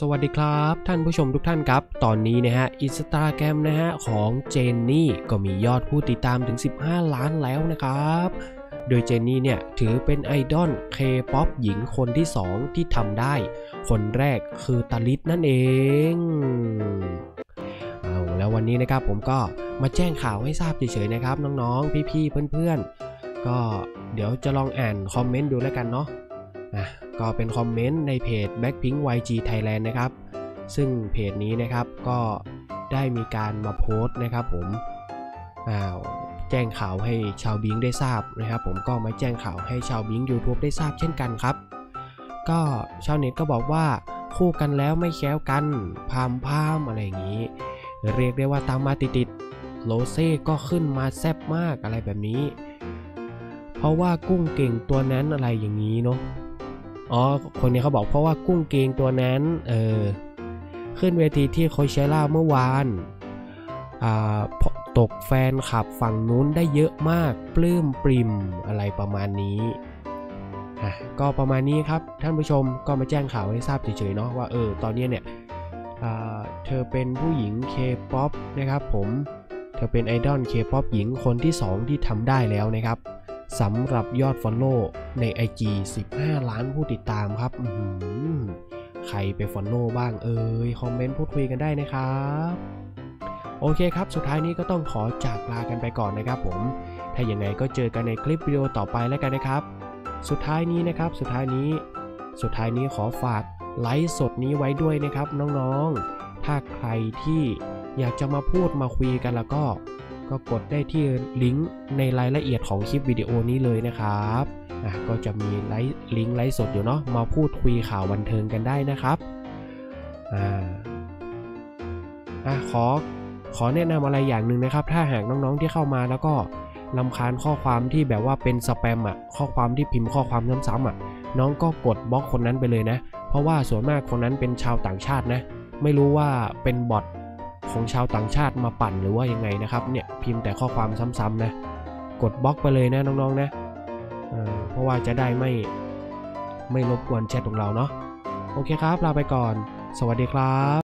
สวัสดีครับท่านผู้ชมทุกท่านครับ ตอนนี้นะฮะอินสตาแกรมนะฮะของเจนนี่ก็มียอดผู้ติดตามถึง 15 ล้านแล้วนะครับ โดยเจนนี่เนี่ยถือเป็นไอดอลเคป๊อปหญิงคนที่ 2 ที่ทำได้ คนแรกคือตาลิศนั่นเองเอาแล้ววันนี้นะครับผมก็มาแจ้งข่าวให้ทราบเฉยๆนะครับ น้องๆ พี่ๆ เพื่อนๆ ก็เดี๋ยวจะลองอ่านคอมเมนต์ดูแล้วกันเนาะอะ ก็เป็นคอมเมนต์ในเพจ Blackpink YG Thailand นะครับ ซึ่งเพจนี้นะครับก็ได้มีการมาโพสต์นะครับผมแจ้งข่าวให้ชาวบิงได้ทราบนะครับ ผมก็มาแจ้งข่าวให้ชาวบิง YouTube ได้ทราบเช่นกันครับ ก็ชาวเน็ตก็บอกว่าคู่กันแล้วไม่แค้วกันพามพามอะไรอย่างนี้ เรียกได้ว่าตามมาติดๆโลเซ่ก็ขึ้นมาแซบมากอะไรแบบนี้ เพราะว่ากุ้งเก่งตัวนั้นอะไรอย่างนี้เนาะ อ๋อ คนนี้เขาบอกเพราะว่ากุ้งเกงตัวนั้น เออ ขึ้นเวทีที่โคเชล่าเมื่อวาน อ่าตกแฟนขับฝั่งนู้นได้เยอะมาก ปลื้มปริมอะไรประมาณนี้ก็ประมาณนี้ครับ ท่านผู้ชมก็มาแจ้งข่าวให้ทราบเฉยๆเนาะว่าเออตอนนี้เนี่ยเธอเป็นผู้หญิงเคป๊อปนะครับผม เธอเป็นไอดอลเคป๊อปหญิงคนที่ 2 ที่ทำได้แล้วนะครับ สำหรับยอดฟอลโล่ใน IG 15 ล้านผู้ติดตามครับใครไปฟอลโล่บ้างเอ่ยคอมเมนต์พูดคุยกันได้นะครับ โอเคครับ สุดท้ายนี้ก็ต้องขอจากลากันไปก่อนนะครับผม ถ้าอย่างไงก็เจอกันในคลิปวิดีโอต่อไปแล้วกันนะครับ สุดท้ายนี้นะครับ สุดท้ายนี้ สุดท้ายนี้ขอฝากไลฟ์สดนี้ไว้ด้วยนะครับน้องๆ ถ้าใครที่อยากจะมาพูดมาคุยกันแล้วก็ ก็กดได้ที่ลิงก์ในรายละเอียดของคลิปวิดีโอนี้เลยนะครับอะก็จะมีไลฟ์ลิงก์ไลฟ์สดอยู่เนาะมาพูดคุยข่าวบันเทิงกันได้นะครับอ่าอะขอขอแนะนำอะไรอย่างหนึ่งนะครับ ถ้าหากน้องๆที่เข้ามาแล้วก็ลำคาญข้อความที่แบบว่าเป็นสแปมอะข้อความที่พิมพ์ข้อความซ้ำๆอะ น้องก็กดบล็อกคนนั้นไปเลยนะ เพราะว่าส่วนมากคนนั้นเป็นชาวต่างชาตินะ ไม่รู้ว่าเป็นบอท ของชาวต่างชาติมาปั่นหรือว่ายังไงนะครับเนี่ยพิมพ์แต่ข้อความซ้ำๆนะ กดบล็อกไปเลยนะน้องๆนะเเพราะว่าจะได้ไม่ไม่รบกวนแชทของเราเนาะโอเคครับลาไปก่อน สวัสดีครับ